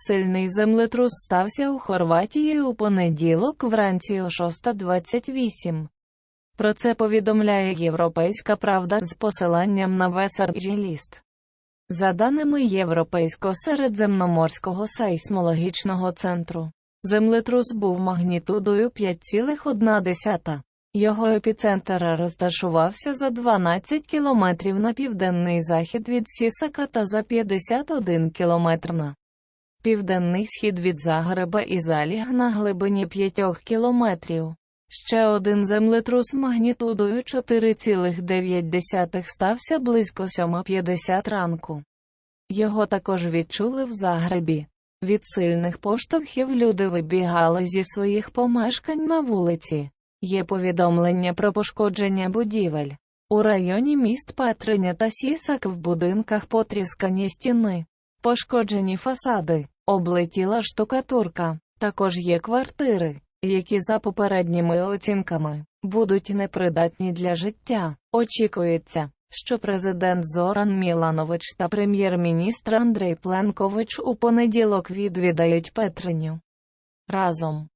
Сильний землетрус стався у Хорватії у понеділок вранці о 6.28. Про це повідомляє Європейська Правда з посиланням на Весарджі-ліст. За даними Європейсько-середземноморського сейсмологічного центру, землетрус був магнітудою 5,1. Його епіцентр розташувався за 12 кілометрів на південний захід від Сісака та за 51 кілометр на південний схід від Загреба і заліг на глибині 5 кілометрів. Ще один землетрус магнітудою 4,9 стався близько 7.50 ранку. Його також відчули в Загребі. Від сильних поштовхів люди вибігали зі своїх помешкань на вулиці. Є повідомлення про пошкодження будівель. У районі міст Петриня та Сісак в будинках потріскані стіни, пошкоджені фасади, облетіла штукатурка. Також є квартири, які за попередніми оцінками будуть непридатні для життя. Очікується, що президент Зоран Міланович та прем'єр-міністр Андрей Пленкович у понеділок відвідають Петриню. Разом